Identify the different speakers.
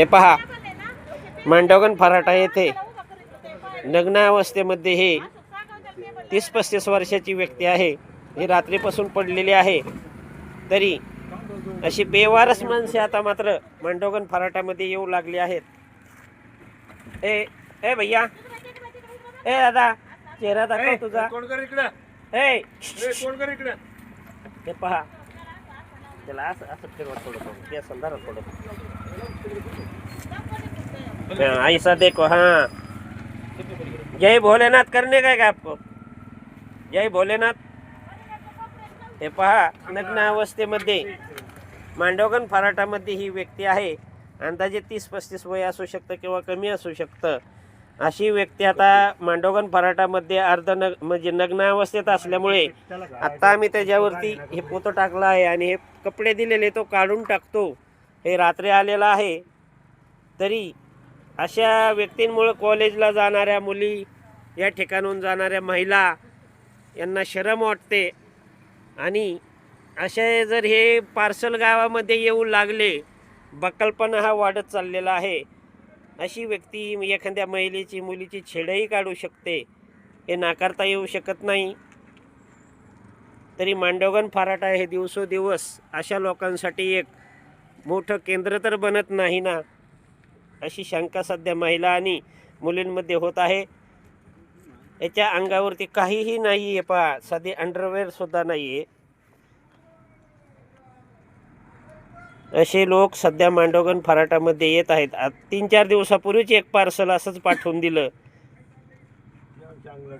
Speaker 1: हे पहा. मांडवगण फराटा येथे. नग्नावस्थेमध्ये हे तीस पस्तीस वर्षाची व्यक्ती आहे. ही रात्रीपासून पडलेली आहे. तरी अशी बेवारस माणसे आता मात्र मांडवगण फराट्यामध्ये येऊ लागली आहेत. ए ए भैया. ए दादा. चेहरा दाखव तुझा.
Speaker 2: कोण कर इकडे?
Speaker 1: ए
Speaker 2: कोण कर इकडे?
Speaker 1: हे पहा. त्याला असं असं फिरवा थोडं थोडं ऐसा देखो हाँ जय भोलेनाथ करने का है क्या आपको जय भोलेनाथ हे पहा नग्न अवस्थेमध्ये मांडवगण फराटामध्ये ही व्यक्ती आहे अंदाजे तीस पस्तीस वय असू शकतं किंवा कमी असू शकतं अशी व्यक्ती आता मांडोगन फराटामध्ये अर्ध नग म्हणजे नग्न अवस्थेत असल्यामुळे आत्ता आम्ही त्याच्यावरती हे पोतं टाकलं आहे आणि हे कपडे दिलेले तो काढून टाकतो. हे रात्री आलेला आहे. तरी अशा व्यक्तींमुळं कॉलेजला जाणाऱ्या मुली या ठिकाणून जाणाऱ्या महिला यांना शरम वाटते. आणि असे जर हे पार्सल गावामध्ये येऊ लागले बकल्पना हा वाढत चाललेला आहे. अशी व्यक्ती एखाद्या महिलेची मुलीची छेडही काढू शकते. हे नाकारता येऊ शकत नाही. तरी मांडवगण फाराटा हे दिवसोदिवस. अशा लोकांसाठी एक मोठं केंद्र तर बनत नाही ना? अशी शंका सध्या महिला आणि मुलींमध्ये होत आहे. याच्या अंगावरती काहीही नाही आहे पहा. साधी अंडरवेअरसुद्धा नाही आहे असे लोक सध्या मांडवगण फराटामध्ये येत आहेत. तीन चार दिवसापूर्वीच एक पार्सल असंच पाठवून दिलं.
Speaker 2: चांगलं